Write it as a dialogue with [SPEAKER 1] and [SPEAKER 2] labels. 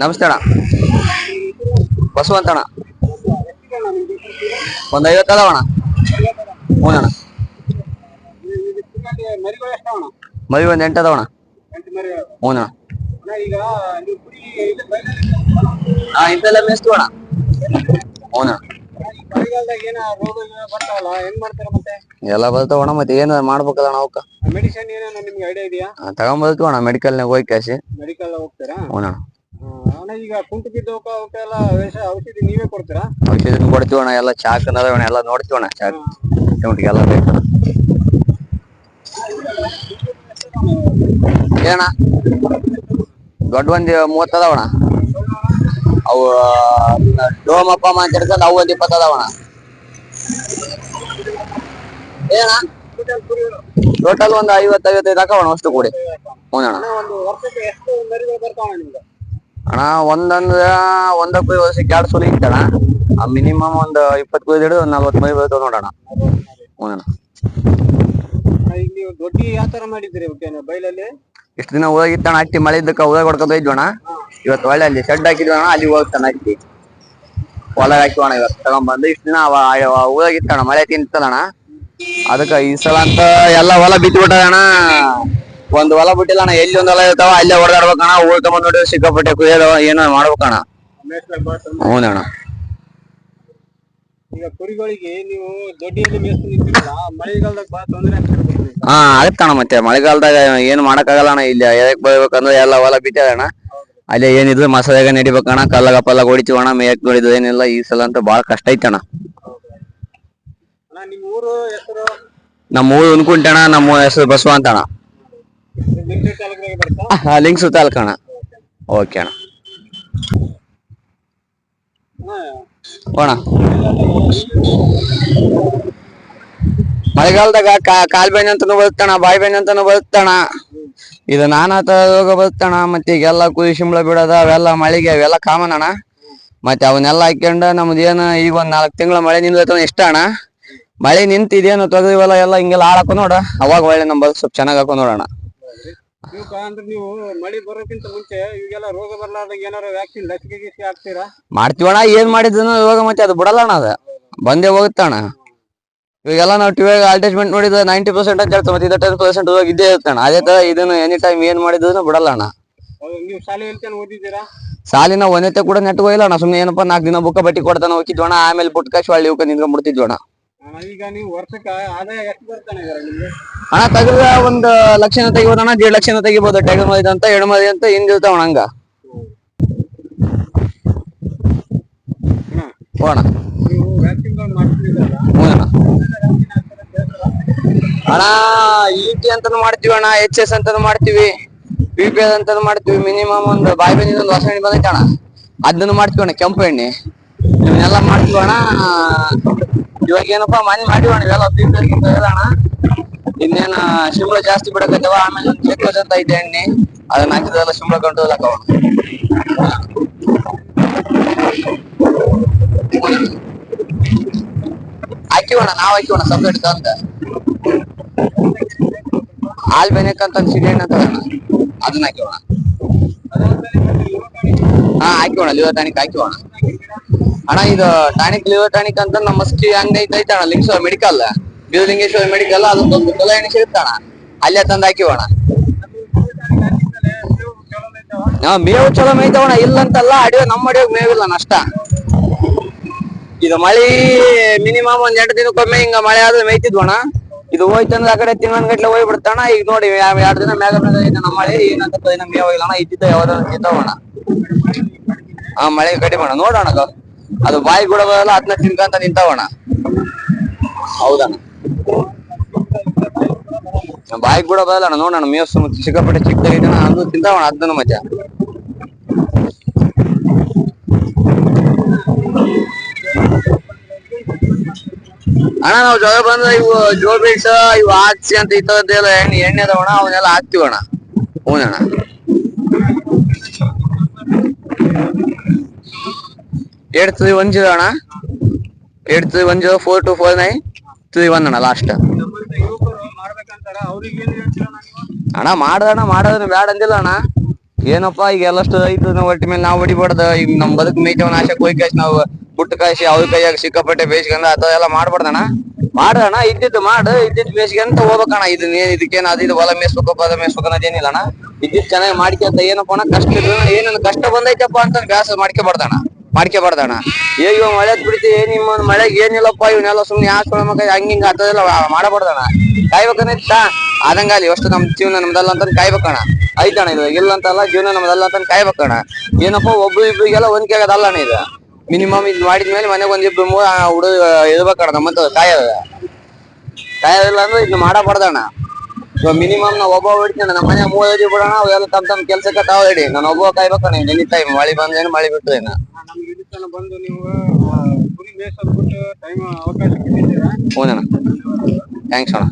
[SPEAKER 1] ನಮಸ್ತೆ ಅಣ್ಣ. ಬಸವಂತ ಅಣ್ಣ ಒಂದ್ ಐವತ್ತು ಅದಾವ ಅಣ್ಣ. ಹ್ಞೂ ಅಣ್ಣ. ಮರಿ ಒಂದ್ ಎಂಟು ಅದಾವ ಅಣ್ಣ.
[SPEAKER 2] ಎಂಟು ಮರಿಗಳು
[SPEAKER 1] ಹ್ಞೂ ಅಣ್ಣ. ಹಾ ಇಂತೆಲ್ಲ ಮೇಸ್ತು ಅಣ್ಣ. ಹ್ಞೂ ಅಣ್ಣ.
[SPEAKER 2] ಮಳೆಗಾಲದಾಗ ಏನ ರೋಗ ಬರ್ತಾವಲ್ಲ ಹೆಂಗ್ ಮಾಡ್ತಾರ ಮತ್ತೆ?
[SPEAKER 1] ಎಲ್ಲ ಬರ್ತಾವ ಅಣ್ಣ ಮತ್ತೆ ಏನು ಮಾಡ್ಬೇಕಲ್ಲ ಅಣ್ಣ ಅವಕ್ಕ?
[SPEAKER 2] ಮೆಡಿಸಿನ್ ಏನೇನೋ ನಿಮ್ಗೆ ಐಡಿಯಾ ಇದೆಯಾ?
[SPEAKER 1] ತಗೊಂಬರ್ತೀವಿ ಅಣ್ಣ ಮೆಡಿಕಲ್ನಾಗ ಹೋಗಿ ಕ್ಯಾಸಿ
[SPEAKER 2] ಮೆಡಿಕಲ್ ಹೋಗ್ತೀರಾ?
[SPEAKER 1] ಅಣ್ಣ.
[SPEAKER 2] ಅಣ್ಣ ಈಗ ಕುಂಟು ಬಿದ್ದವಕ್ಕ ಅವಕ್ಕೆಲ್ಲ ಔಷಧಿ ನೀವೇ ಕೊಡ್ತೀರಾ?
[SPEAKER 1] ಔಷಧಿ ಕೊಡ್ತೀವಿ ಅಣ್ಣ ಎಲ್ಲ ಚಾಕ್ ಅದಾವ ಅಣ್ಣ ಎಲ್ಲ ನೋಡ್ತೀವಿ ಅಣ್ಣ ಚಾಕ್. ಟೊಮೆಟಿಗೆ ಎಲ್ಲ ಬೇಕು. ಏನಣ್ಣ ದೊಡ್ಡ ಒಂದ್ ಮೂವತ್ತು ಅದಾವಣ ಅವು ಡೋಮ್ ಅಪ್ಪ ಅಮ್ಮ ಅಂತ ಹಿಡ್ಕೊಂಡು ಅವು ಒಂದ್ ಟೋಟಲ್ ಒಂದು ಐವತ್ತು, ಐವತ್ತೈದು ಹಾಕೋಣ ಅಷ್ಟು ಕೂಡಿ. ಹ್ಞೂ ಅಣ್ಣ.
[SPEAKER 2] ಅಣ್ಣ ಒಂದು ವರ್ಷಕ್ಕೆ ಎಷ್ಟು ಮರಿಗಳು ಬರ್ತಾವಣ್ಣ ನಿಮ್ಗೆ
[SPEAKER 1] ಅಣ್ಣ. ಒಂದೊಂದ್ ಒಂದಕ್ಕೂ ವರ್ಷಕ್ಕೆ ಎರಡು ಸಲ ಇತ್ತಣ್ಣ ಮಿನಿಮಮ್ ಒಂದ್ ಇಪ್ಪತ್ತು ಕುಯ್ದು ಹಿಡಿದು ಒಂದು ನಲ್ವತ್ತು ಮರಿ ನೋಡೋಣ ಹ್ಞೂ
[SPEAKER 2] ಯಾವ ತರ ಮಾಡಿದ್ದೀರಿ ಬೈಲಲ್ಲಿ
[SPEAKER 1] ಇಷ್ಟು ದಿನ ಹೋಗಿತ್ತಣ್ಣ ಅಟ್ಟಿ ಮಳೆ ಇದ್ದಕ್ಕ ಹೋಗಿ ಹೊಡ್ಕೊಂಡ್ ಇದ್ವಣ ಇವತ್ತು ಒಳ್ಳೆ ಅಲ್ಲಿ ಶೆಡ್ ಹಾಕಿದ್ವಣ ಅಲ್ಲಿ ಹೋಗ್ತಾನ ಅಟ್ಟಿ ಹೊಲ ಹಾಕಿವಣ ಇವತ್ತು. ತಗೊಂಡ್ಬಂದು ಇಷ್ಟು ದಿನ ಹೋಗಿತ್ತಣ ಮಳೆ ತಿಂತದಣ ಅದಕ್ಕ ಈ ಸಲ ಅಂತ ಎಲ್ಲ ಹೊಲ ಬಿತ್ತು ಬಿಟ್ಟಣ ಒಂದ್ ಹೊಲ ಬಿಟ್ಟಿಲ್ಲ ಅಣ್ಣ. ಎಲ್ಲಿ ಒಂದ್ ಹೊಲ ಇರ್ತಾವ ಅಲ್ಲೇ ಓಡಾಡ್ಬೇಕಣ ಉಳ್ಕೊಂಬಂದ್ ನೋಡಿ ಸಿಕ್ಕಾಪಟ್ಟೆ ಕುಯ್ಯೋದು ಏನೋ ಮಾಡ್ಬೇಕಣ. ಹ್ಞೂನಣ್ಣ
[SPEAKER 2] ಈಗ ಕುರಿಗಳಿಗೆ ನೀವು ದೊಡ್ಡಿಯಲ್ಲಿ ಮೇಸ್ತು ನಿಂತಿರಲ್ಲ ಮಳೆಗಾಲದಾಗ ಬಹಳ ತೊಂದ್ರೆ ಆಗ್ತಿರ್ಬೋದು
[SPEAKER 1] ಹಾ ಆಗತ್ತಣ್ಣ ಮತ್ತೆ. ಮಳೆಗಾಲದಾಗ ಏನು ಮಾಡಕ್ಕಾಗಲ್ಲ ಅಣ್ಣ. ಇಲ್ಲಿ ಎದಕ್ ಬರ್ಬೇಕಂದ್ರೆ ಎಲ್ಲ ಹೊಲ ಬಿತ್ತದಣ್ಣ ಅಲ್ಲೇ ಏನಿದ್ರು ಮಸಾಲೆಗ ನಡಿಬೇಕಣ್ಣ. ಕಲ್ಲಗ ಪಲ್ಲಗ ಹೊಡಿತೀವಣ್ಣ. ಮೇಯಕ್ ನೋಡಿದ್ವು ಏನಿಲ್ಲ. ಈ ಸಲ ಅಂತ ಬಾಳ ಕಷ್ಟ ಐತಣ್ಣ.
[SPEAKER 2] ಅಣ್ಣ ನಿಮ್ಮ ಊರು ಹೆಸರು?
[SPEAKER 1] ನಮ್ಮ ಊರು ಉನ್ಕುಂಟಣ ನಮ್ಮ ಹೆಸರು ಬಸವ ಅಂತಣ
[SPEAKER 2] ಲಿಂಗ್ ಸುತ್ತ ಬರ್ತಾ
[SPEAKER 1] ಅಣ್ಣ. ಓಕೆ ಅಣ್ಣ.
[SPEAKER 2] ಅಣ್ಣ,
[SPEAKER 1] ಮಳೆಗಾಲದಾಗ ಕಾ- ಕಾಲ್ ಬೆಣ್ಣೆ ಅಂತಾನು ಬರುತ್ತಣ ಬಾಯಿ ಬೆಣ್ಣೆ ಅಂತಾನು ಬರುತ್ತಣ ಇದು ನಾನಾ ತರ ರೋಗ ಬರುತ್ತಣ ಮತ್ತೆ ಈಗೆಲ್ಲ ಕುರಿ ಶಿಂಬಳ ಬಿಡೋದ ಅವೆಲ್ಲ ಮಳೆಗೆ ಅವೆಲ್ಲ ಕಾಮನ್ ಅಣ್ಣ. ಮತ್ತೆ ಅವನ್ನೆಲ್ಲ ಹಾಕ್ಯಂಡ ನಮ್ದು ಏನು ಈಗ ಒಂದ್ ನಾಲ್ಕು ತಿಂಗಳ ಮಳೆ ನಿಂದ ಇಷ್ಟ ಅಣ್ಣ. ಮಳೆ ನಿಂತಿದೇನು ಇವೆಲ್ಲ ಎಲ್ಲ ಹಿಂಗೆಲ್ಲ ಹಾಳಾಕೋ ನೋಡ. ಅವಾಗ ಒಳ್ಳೆ ನಮ್ಮ ಸ್ವಲ್ಪ ಚೆನ್ನಾಗ್ ಹಾಕೋ ನೋಡೋಣ.
[SPEAKER 2] ನೀವು ಕಾ- ಅಂದ್ರೆ ನೀವು ಮಳೆ ಬರೋಕ್ಕಿಂತ ಮುಂಚೆ ಈಗೆಲ್ಲ ರೋಗ ಬರ್ಲಾರ್ದಾಗ ಏನಾರ ವ್ಯಾಕ್ಸಿನ್ ಲಸಿಕೆ ಗಿಸಿಕೆ ಹಾಕ್ತೀರಾ?
[SPEAKER 1] ಮಾಡ್ತೀವಣ್ಣ ಏನ್ ಮಾಡಿದ್ರು ಇವಾಗ ಮತ್ತೆ ಅದು ಬಿಡಲ್ಲಣ ಅಣ್ಣ ಅದು. ಬಂದೇ ಹೋಗುತ್ತಣ ಇವಾಗೆಲ್ಲ ನಾವು ಟಿವಿಯಾಗ ಅಡ್ವರ್ಟೈಸ್ಮೆಂಟ್ ನೋಡಿದ್ರೆ ನೈಂಟಿ ಪರ್ಸೆಂಟ್ ಅಂತ ಹೇಳ್ತಾರೆ ಮತ್ತೆ ಇದು ಟೆನ್ ಪರ್ಸೆಂಟ್ ಇವಾಗ ಇದ್ದೇ ಇರ್ತಾಣ ಅದೇ ತರ ಇದನ್ನು ಎನಿ ಟೈಮ್ ಏನ್ ಮಾಡಿದ್ರು ಬಿಡಲ್ಲ ಅಣ್ಣ.
[SPEAKER 2] ನೀವು ಓದಿದ್ದೀರಾ?
[SPEAKER 1] ಸಾಲಿನ ಒಂದೇ ಕೂಡ ನೆಟ್ಗೋ ಸುಮ್ನೆ ಅಣ್ಣ. ಸುಮ್ಮನೆ ಏನಪ್ಪ ನಾಲ್ಕು ದಿನ ಬುಕ್ಕ ಬಟ್ಟಿ ಕೊಡ್ತಾನ ಹೋಗಿದ್ವಣ ಆಮೇಲೆ ಬುಟ್ ಕಾಶ್ ಒಳ್ಳೆ ಇವಕ್ಕೆ ನಿಂತ್ಕೊಂಡ್ಬಿಡ್ತಿದ್ವಣ
[SPEAKER 2] ಈಗ ನೀವು ವರ್ಷಕ್ಕೆ ಆದಾಯ ಎಷ್ಟು ಬರ್ತಾನೆ ಇದಾರೆ ನಿಮ್ಗೆ?
[SPEAKER 1] ಹಣ ತೆಗೆದ ಒಂದ್ ಲಕ್ಷನ ತೆಗಿಬೋದಣ್ಣ ದೇಡ್ ಲಕ್ಷನ ತೆಗಿಬೋದು ಟೈಗರ್ ಮದಿ ಅಂತ ಎರಡು ಮದಿ ಅಂತ ಹಿಂದಿರ್ತಾವಣ ಹಂಗ. ಹೋಣ ಅಣ್ಣ ಅಣ್ಣ ಇ ಟಿ ಅಂತಾನು ಮಾಡ್ತೀವಿ ಅಣ್ಣ ಎಚ್ ಎಸ್ ಅಂತ ಮಾಡ್ತೀವಿ ಪಿ ಪಿ ಎಲ್ ಅಂತಾನು ಮಾಡ್ತೀವಿ ಮಿನಿಮಮ್ ಒಂದು ಬಾಯಿ ಬೆನ್ನಿದ ಒಂದು ಹೊಸ ಎಣ್ಣೆ ಬಂದೈತೆ ಅಣ್ಣ. ಅದನ್ನು ಮಾಡ್ತೀವಿ ಅಣ್ಣ ಕೆಂಪು ಎಣ್ಣೆ. ಇವನ್ನೆಲ್ಲ ಮಾಡ್ತೀವಿ ಅಣ್ಣ ಇವಾಗ ಏನಪ್ಪಾ, ಮನೆ ಮಾಡಿ ಅಣ್ಣ ಇವೆಲ್ಲ ಅಣ್ಣ. ಇನ್ನೇನ ಶಿಂಬಳ ಜಾಸ್ತಿ ಬಿಡಕತ್ತವ, ಆಮೇಲೆ ಒಂದು ಚೆಕ್ಕೋಸ್ ಅಂತ ಐತೆ ಎಣ್ಣೆ. ಅದನ್ನ ಹಾಕಿದ್ರೆಲ್ಲ ಶಿಮ್ಲ ಕಂಟ್ರೋಲ್ ಹಾಕವ ಹಾಕಿವಣ ನಾವ್ ಹಾಕಿವಣ ಸಪ್ರೇಟ್ ಅಂತ ಹಾಲ್ ಸಿಡಿಯಣ್ಣ ಅಂತ ಅದನ್ನ ಅದನ್ನ ಹಾಕಿವಣ ಹಾ ಹಾಕಿವಣ ಲಿವರ್ ಟಾನಿಕ್ ಹಾಕಿವಣ ಅಣ್ಣ, ಇದು ಟಾನಿಕ್ ಲಿವರ್ ಟಾನಿಕ್ ಅಂತ ನಮ್ಮ ಸ್ಕಿ ಅಂಗಡಿ ಐತೆ ಐತಣ್ಣ ಲಿಂಗೇಶ್ವರ ಮೆಡಿಕಲ್ ಬೀರಲಿಂಗೇಶ್ವರ ಮೆಡಿಕಲ್ ಅದೊಂದು ಕೊಲ ಎಣ್ಣೆ ಸಿಗುತ್ತಣ್ಣ ಅಲ್ಲೇ ತಂದು ಹಾಕಿವಣ ಹಾ, ಮೇವು ಚಲೋ ಇಲ್ಲ ಅಂತಲ್ಲ ಅಡಿಯೋ ನಮ್ಮ ಅಡಿಯೋಗ್ ಮೇವಿಲ್ಲ ನಷ್ಟ ಇದು ಮಳಿ ಮಿನಿಮಮ್ ಒಂದ್ ಎಂಟು ದಿನಕ್ಕೊಮ್ಮೆ ಹಿಂಗ ಮಳೆ ಆದ್ರೆ ಮೇಯ್ತಿದ್ವಣ ಇದು ಹೋಯ್ತಂದ್ರೆ ಆ ಕಡೆ ತಿಂಗಳ ಗಟ್ಲೆ ಹೋಗಿ ಬಿಡ್ತಾನ ಈಗ ನೋಡಿ ಎರಡು ದಿನ ಮ್ಯಾಗ ಮಳೆ ಏನಂತ ನಮ್ಗೆ ಹೋಗಿಲ್ಲ ಅಣ್ಣ ಇದ್ದಿದ್ದ ಯಾವ್ದಾರ ತಿಂತಾವಣ ಆ ಮಳೆ ಕಡಿಮೆ ಅಣ್ಣ ನೋಡೋಣ. ಅದು. ಬಾಯಿ ಕೂಡ ಬರಲ್ಲ ಅದನ್ನ ತಿನ್ಕಂತ ನಿಂತಾವಣ ಹೌದಣ್ಣ ಬಾಯಿ ಕೂಡ ಬರಲ್ಲ ನೋಡೋಣ. ಮೇವ್ ಸಿಕ್ಕಾಪಟ್ಟೆ ಚಿಕ್ಕದಾಗಿದ್ದಾನ ಅದು ತಿಂತಾವಣ ಅದನ್ನು ಮಜಾ ಅಣ್ಣ, ನಾವು ಜೋಳ ಬಂದ್ರೆ ಇವು ಜೋಬಿಟ್ಸ್ ಇವು ಹಾಕ್ಸಿ ಅಂತ ಇಂಥದ್ದೆಲ್ಲ ಎಣ್ಣೆ ಎಣ್ಣೆ ಅದಾವಣ ಅವನ್ನೆಲ್ಲ ಹಾಕ್ತಿವಣ್ಣ ಹೂನಣ್ಣ ಏಟ್ ತ್ರೀ ಒನ್ ಜೀರೋ ಅಣ್ಣ. Eight three one zero four two four nine three one ಅಣ್ಣ ಲಾಸ್ಟ್ ಅಣ್ಣ ಮಾಡೋದಣ್ಣ ಮಾಡೋದನ್ನ ಬ್ಯಾಡ ಅಂದಿಲ್ಲ ಅಣ್ಣ. ಏನಪ್ಪಾ ಈಗ ಎಲ್ಲಷ್ಟು ಐತದ ಒಟ್ಟಿ ಮೇಲೆ ನಾವು ಹೊಡಿಬಾರ್ದ ಈಗ ನಮ್ ಬದುಕ್ ಮೇಯ್ತೇವ ನಾಶಕ್ ಹೋಗಿ ನಾವು. ಪುಟ್ಟ ಕಾಯಿಸಿ ಅವ್ರ ಕೈಯಾಗ ಸಿಕ್ಕಾಪಟ್ಟೆ ಬೇಯಿಸ್ಕೊಂಡ ಅದೆಲ್ಲ ಮಾಡ್ಬಾರ್ದಣ್ಣ. ಮಾಡೋಣ ಇದ್ದಿದ್ದು ಮಾಡು, ಇದ್ದಿದ್ದು ಬೇಯಿಸ್ಕೊಂತ ಹೋಗ್ಬೇಕಣ್ಣ. ಇದನ್ನ ಏನ್ ಇದಕ್ಕೇನು ಅದು ಇದು ಹೊಲ ಮೇಸ್ಬೇಕು ಪದ ಮೇಸ್ಬೇಕು ಅನ್ನೋದೇನಿಲ್ಲ ಅಣ್ಣ ಇದ್ದಿದ್ ಚೆನ್ನಾಗಿ ಮಾಡ್ಕೊಂತ ಏನಪ್ಪ ಅಣ್ಣ ಕಷ್ಟ ಏನೇನು ಕಷ್ಟ ಬಂದೈತಪ್ಪ ಅಂತ ಬ್ಯಾಸ ಮಾಡ್ಕೊಬಾರ್ದಣ್ಣ. ಮಾಡ್ಕೊಬಾರ್ದಣ ಈಗ ಇವಾಗ ಮಳೆ ಬಿಡ್ತಿ ನಿಮ್ಮ ಮಳೆಗೆ ಏನಿಲ್ಲಪ್ಪ, ಇವನ್ನೆಲ್ಲ ಸುಮ್ನೆ ಸುಮ್ಮಕ ಹಂಗ ಹಿಂಗ ಅಂತದೆಲ್ಲ ಮಾಡಬಾರ್ದಣ್ಣ. ಕಾಯ್ಬೇಕನ್ನ ಆದಂಗಾಲಿ ಅಷ್ಟು ನಮ್ ಜೀವನ ನಮ್ದಲ್ಲ ಅಂತ ಕಾಯ್ಬೇಕಣ್ಣ. ಐತಣ್ಣ ಇದು ಇಲ್ಲ ಅಂತಲ್ಲ ಜೀವನ ನಮ್ದಲ್ಲ ಅಂತ ಕಾಯ್ಬೇಕಣ್ಣ. ಏನಪ್ಪ, ಒಬ್ರು ಇಬ್ರಿಗೆಲ್ಲ ಹೊಂದಿಕೆ ಆಗೋದಲ್ಲಣ್ಣ ಇದು. ಮಿನಿಮಮ್ ಇದು ಮಾಡಿದ್ಮೇಲೆ ಮನೆಗೆ ಒಂದ್ ಇಬ್ರು ಮೂರು ಹುಡುಗ ಇರ್ಬೇಕಣ್ಣ ನಮ್ಮಂತ ಕಾಯೋದ. ಕಾಯೋದಿಲ್ಲ ಅಂದ್ರೆ ಇದನ್ನ ಮಾಡಬಾರ್ದಣ್ಣ. ಸೊ ಮಿನಿಮಮ್ ನಾವ್ ಒಬ್ಬ ಹೊಡಿತಾನ ನಮ್ಮ ಮನೆ ಮೂರ್ ಐದು ಬಿಡೋಣ ಅವೆಲ್ಲ ತಮ್ಮ ತಮ್ಮ ಕೆಲ್ಸಕ್ಕೆ ತಾವು ಹೇಳಿ ನಾನು ಒಬ್ಬ ಕಾಯ್ಬೇಕಣ್ಣ ಎನಿ ಟೈಮ್ ಮಳಿ ಬಂದೇನು ಮಳಿ ಬಿಟ್ಟು ಏನ
[SPEAKER 2] ನಮ್ಗೆ ಬಂದು ನೀವು ಟೈಮ್ ಅವಕಾಶ
[SPEAKER 1] ಹ್ಞೂ ಥ್ಯಾಂಕ್ಸ್ ಅಣ್ಣ.